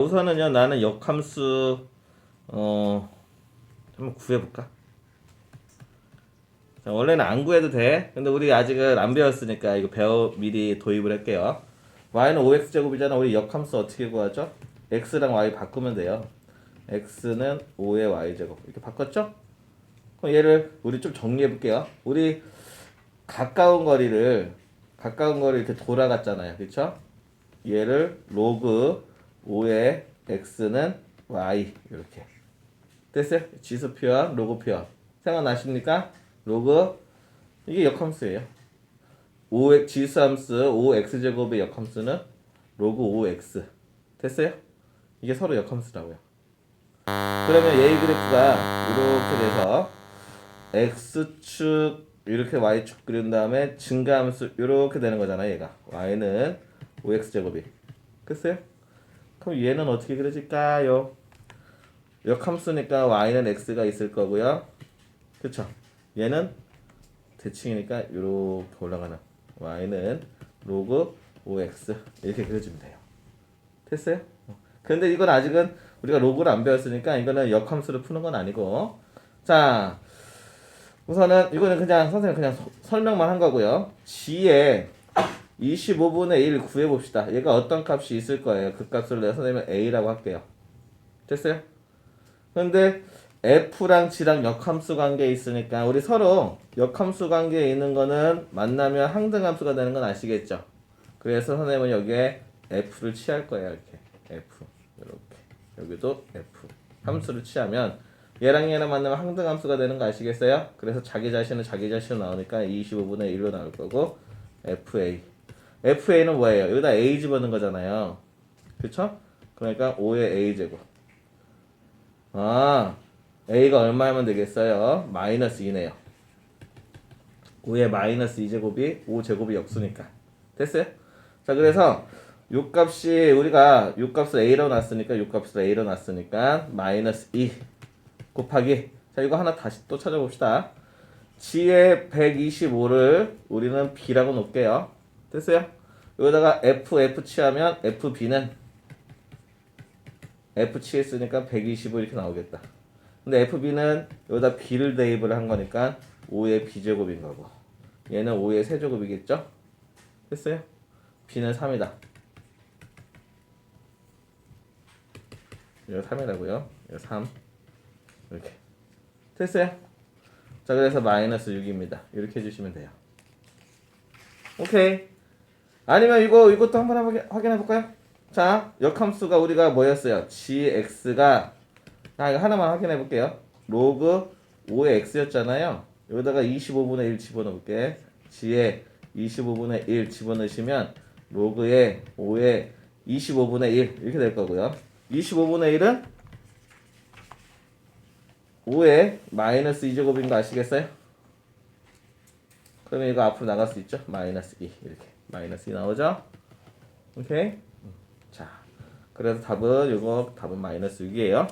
우선은요 나는 역함수 어 한번 구해볼까? 자, 원래는 안 구해도 돼. 근데 우리 아직은 안 배웠으니까 이거 배워 미리 도입을 할게요. y는 5x 제곱이잖아. 우리 역함수 어떻게 구하죠? x랑 y 바꾸면 돼요. x는 5의 y 제곱 이렇게 바꿨죠? 그럼 얘를 우리 좀 정리해 볼게요. 우리 가까운 거리를 가까운 거리 이렇게 돌아갔잖아요. 그렇죠? 얘를 로그 5의 x는 y 이렇게 됐어요? 지수 표현, 로그 표현 생각나십니까? 로그 이게 역함수예요. 5 지수 함수 5x 제곱의 역함수는 로그 5x 됐어요? 이게 서로 역함수라고요. 그러면 a 그래프가 이렇게 돼서 x축 이렇게 y축 그린 다음에 증가함수 이렇게 되는 거잖아 얘가 y는 5x 제곱이 됐어요? 그럼 얘는 어떻게 그려질까요? 역함수니까 y는 x가 있을 거고요. 그쵸? 얘는 대칭이니까 이렇게 올라가는 y는 로그 5x 이렇게 그려주면 돼요. 됐어요? 근데 이건 아직은 우리가 로그를 안 배웠으니까 이거는 역함수를 푸는 건 아니고 자 우선은 이거는 그냥 선생님 그냥 소- 설명만 한 거고요. g에 25분의 1 구해봅시다. 얘가 어떤 값이 있을 거예요. 그 값을 내가 선생님은 a라고 할게요. 됐어요? 근데 f랑 g랑 역함수 관계에 있으니까 우리 서로 역함수 관계에 있는 거는 만나면 항등함수가 되는 건 아시겠죠? 그래서 선생님은 여기에 f를 취할 거예요. 이렇게 f 이렇게 여기도 f 함수를 취하면 얘랑 얘랑 만나면 항등함수가 되는 거 아시겠어요? 그래서 자기 자신은 자기 자신 나오니까 25분의 1로 나올 거고 fa fa는 뭐예요? 여기다 a 집어넣은 거잖아요. 그쵸? 그러니까 5의 a 제곱 아, a가 얼마면 되겠어요? 마이너스 2네요. 5의 마이너스 2제곱이 5제곱이 역수니까. 됐어요? 자, 그래서 요 값이 우리가 요 값을 a로 놨으니까 요 값을 a로 놨으니까 마이너스 2 곱하기 자, 이거 하나 다시 또 찾아봅시다. g의 125를 우리는 b라고 놓을게요. 됐어요? 여기다가 f, f 취하면 fb는 F 취했으니까 125 이렇게 나오겠다. 근데 FB는 여기다 B를 대입을 한 거니까 5의 B제곱인 거고 얘는 5의 세제곱이겠죠? 됐어요? B는 3이다. 이거 3이라고요. 이거 3 이렇게 됐어요? 자 그래서 마이너스 6입니다. 이렇게 해주시면 돼요. 오케이. 아니면 이거 이것도 한번 확인해 볼까요? 자, 역함수가 우리가 뭐였어요? gx가 자, 이거 하나만 확인해 볼게요. 로그 5의 x였잖아요. 여기다가 25분의 1 집어넣어 볼게. g에 25분의 1 집어넣으시면 로그에 5의 25분의 1 이렇게 될 거고요. 25분의 1은 5의 마이너스 2제곱인 거 아시겠어요? 그러면 이거 앞으로 나갈 수 있죠? 마이너스 2 이렇게 마이너스 2 나오죠? 오케이? 자, 그래서 답은 이거 답은 마이너스 6이에요.